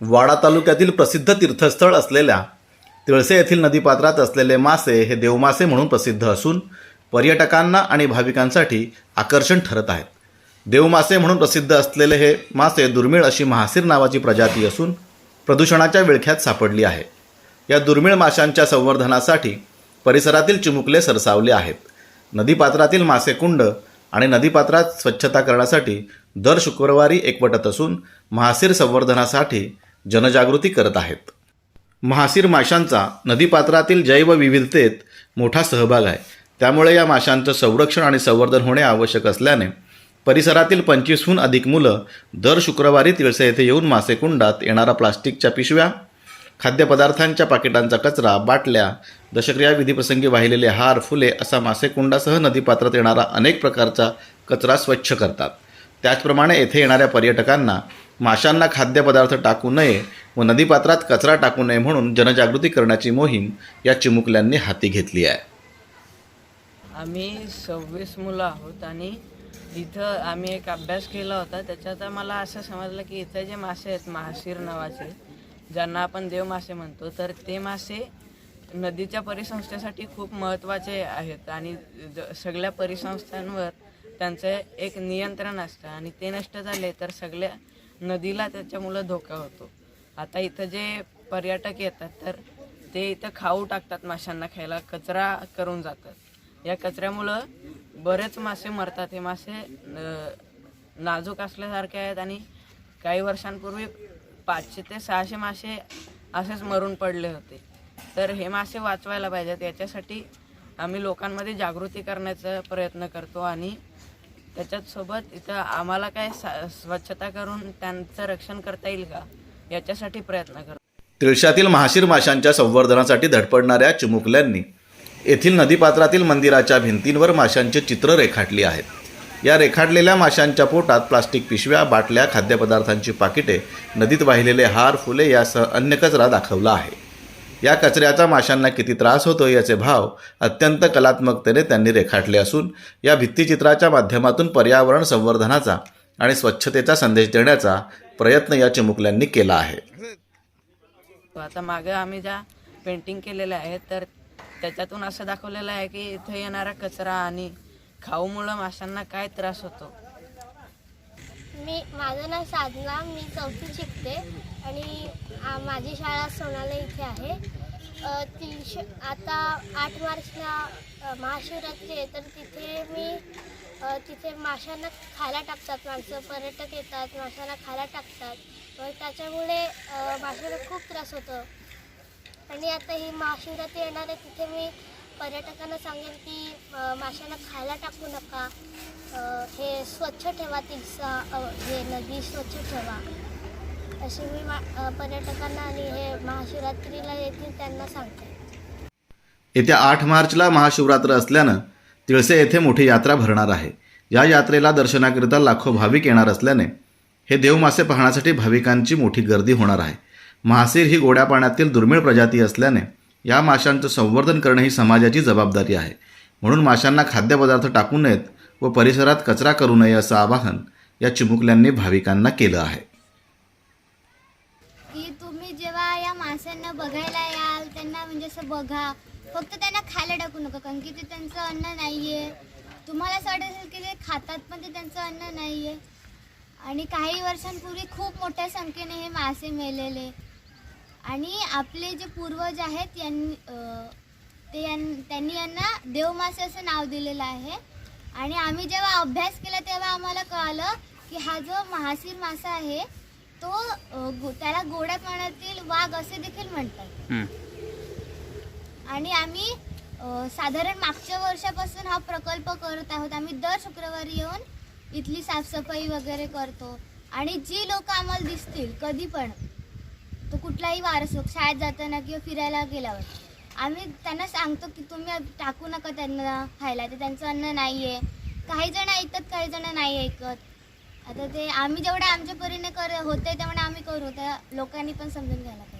वाडा तालुक्यातील प्रसिद्ध तीर्थस्थळ असलेल्या तिळसे येथील नदीपात्रात असलेले मासे हे देवमासे म्हणून प्रसिद्ध असून पर्यटकांना आणि भाविकांसाठी आकर्षण ठरत आहेत. देवमासे म्हणून प्रसिद्ध असलेले हे मासे दुर्मिळ अशी महासीर नावाची प्रजाती असून प्रदूषणाच्या विळख्यात सापडली आहे. या दुर्मिळ माशांच्या संवर्धनासाठी परिसरातील चिमुकले सरसावले आहेत. नदीपात्रातील मासेकुंड आणि नदीपात्रात स्वच्छता करण्यासाठी दर शुक्रवारी एकवटत असून महासीर संवर्धनासाठी जनजागृती करत आहेत. महासीर माशांचा नदीपात्रातील जैवविविधतेत मोठा सहभाग आहे. त्यामुळे या माशांचं संरक्षण आणि संवर्धन होणे आवश्यक असल्याने परिसरातील पंचवीसहून अधिक मुलं दर शुक्रवारी तिळसे येथे येऊन मासेकुंडात येणारा प्लास्टिकच्या पिशव्या खाद्यपदार्थांच्या पाकिटांचा कचरा बाटल्या दशक्रिया विधीप्रसंगी वाहिलेले हार फुले असा मासेकुंडासह नदीपात्रात येणारा अनेक प्रकारचा कचरा स्वच्छ करतात. त्याचप्रमाणे येथे येणाऱ्या पर्यटकांना माशांना खाद्यपदार्थ टाकू नये व नदीपात्रात कचरा टाकू नये म्हणून जनजागृती करण्याची मोहीम या चिमुकल्यांनी हाती घेतली आहे. आम्ही सव्वीस मुलं आहोत आणि इथं आम्ही एक अभ्यास केला होता. त्याच्यात मला असं समजलं की इथं जे मासे आहेत महाशीर नावाचे ज्यांना आपण देव मासे म्हणतो तर ते मासे नदीच्या परिसंस्थेसाठी खूप महत्त्वाचे आहेत आणि ज- सगळ्या परिसंस्थांवर त्यांचं एक नियंत्रण असतं आणि ते नष्ट झाले तर सगळ्या नदीला त्याच्यामुळं धोका होतो. आता इथं जे पर्यटक येतात तर ते इथं खाऊ टाकतात माशांना खायला कचरा करून जातात. या कचऱ्यामुळं बरेच मासे मरतात. हे मासे नाजूक असल्यासारखे आहेत आणि काही वर्षांपूर्वी पाचशे ते सहाशे मासे असेच मरून पडले होते. तर हे मासे वाचवायला पाहिजेत. याच्यासाठी आम्ही लोकांमध्ये जागृती करण्याचा प्रयत्न करतो आणि त्याच्यासोबत इथं आम्हाला काय सा- स्वच्छता करून त्यांचं रक्षण करता येईल का? याच्यासाठी प्रयत्न करतो. तिळशातील महाशीर माशांच्या संवर्धनासाठी धडपडणाऱ्या चिमुकल्यांनी येथील नदीपात्रातील मंदिराच्या भिंतींवर माशांची चित्र रेखाटली आहेत. या रेखाटलेल्या माशांच्या पोटात प्लास्टिक पिशव्या बाटल्या खाद्यपदार्थांची पाकिटे नदीत वाहिलेले हार फुले यासह अन्य कचरा दाखवला आहे. या कचऱ्याचा माशांना किती त्रास होतो याचे भाव अत्यंत कलात्मकतेने त्यांनी रेखाटले असून या भित्तिचित्राच्या माध्यमातून पर्यावरण संवर्धनाचा आणि स्वच्छतेचा संदेश देण्याचा प्रयत्न या चिमुकल्यांनी केला आहे. आता मागं आम्ही ज्या पेंटिंग केलेल्या आहेत तर त्याच्यातून असं दाखवलेलं आहे की इथे येणारा कचरा आणि खाऊमुळं माशांना काय त्रास होतो? मी माझं नाव साधना मी चौथी शिकते. आणि माझी शाळा सोनाला इथे आहे. तीनशे आता आठ मार्चला महाशिवरात्री आहे तर तिथे मी तिथे माशांना खायला टाकतात माणसं पर्यटक येतात माशांना खायला टाकतात. मग त्याच्यामुळे माशांना खूप त्रास होतो. आणि आता ही महाशिवरात्री येणार आहे तिथे मी पर्यटकांना सांगेन की माशांना खायला टाकू नका. हे स्वच्छ ठेवा तिचा हे नदी स्वच्छ ठेवा. असे मी पर्यटकांना आणि हे महाशिवरात्रीला येतील त्यांना सांगते. येत्या आठ मार्चला महाशिवरात्र असल्यानं तिळसे येथे मोठी यात्रा भरणार आहे. या यात्रेला दर्शनाकरिता लाखो भाविक येणार असल्याने हे देवमासे पाहण्यासाठी भाविकांची मोठी गर्दी होणार आहे. महासीर ही गोड्या पाण्यातील दुर्मिळ प्रजाती असल्याने या माशांचं संवर्धन करणे ही समाजाची जबाबदारी आहे. म्हणून माशांना खाद्यपदार्थ टाकू नयेत व परिसरात कचरा करू नये असं आवाहन या चिमुकल्यांनी भाविकांना केलं आहे. की तुम्ही जेव्हा या माशांना बघायला याल त्यांना म्हणजे असं बघा. फक्त त्यांना खायला टाकू नका कारण की ते त्यांचं अन्न नाही आहे तुम्हाला असं वाटत असेल की ते खातात पण ते त्यांचं अन्न नाही आहे आणि काही वर्षांपूर्वी खूप मोठ्या संख्येने हे मासे मेलेले. आणि आपले जे पूर्वज आहेत यांनी ते यां त्यांनी यांना देवमासे असं नाव दिलेलं आहे. आणि आम्ही जेव्हा अभ्यास केला तेव्हा आम्हाला कळालं की हा जो महासीर मासा आहे तो अं, गो- त्याला गोड्या पाण्यातील वाघ असे देखील म्हणतात. आणि आम्ही अं, साधारण मागच्या वर्षापासून हा प्रकल्प करत आहोत. आम्ही दर शुक्रवारी येऊन इथली साफसफाई वगैरे करतो. आणि जी लोक आम्हाला दिसतील कधी पण तो कुठलाही वारस शाळेत जाताना किंवा फिरायला गेल्यावर आम्ही त्यांना सांगतो की तुम्ही टाकू नका त्यांना खायला. ते त्यांचं अन्न नाही आहे काही जण ऐकतात काही जण नाही ऐकत. आता ते आम्ही जेवढं आमच्या परीने होते तेव्हा आम्ही करू. त्या लोकांनी पण समजून घ्यायला पाहिजे.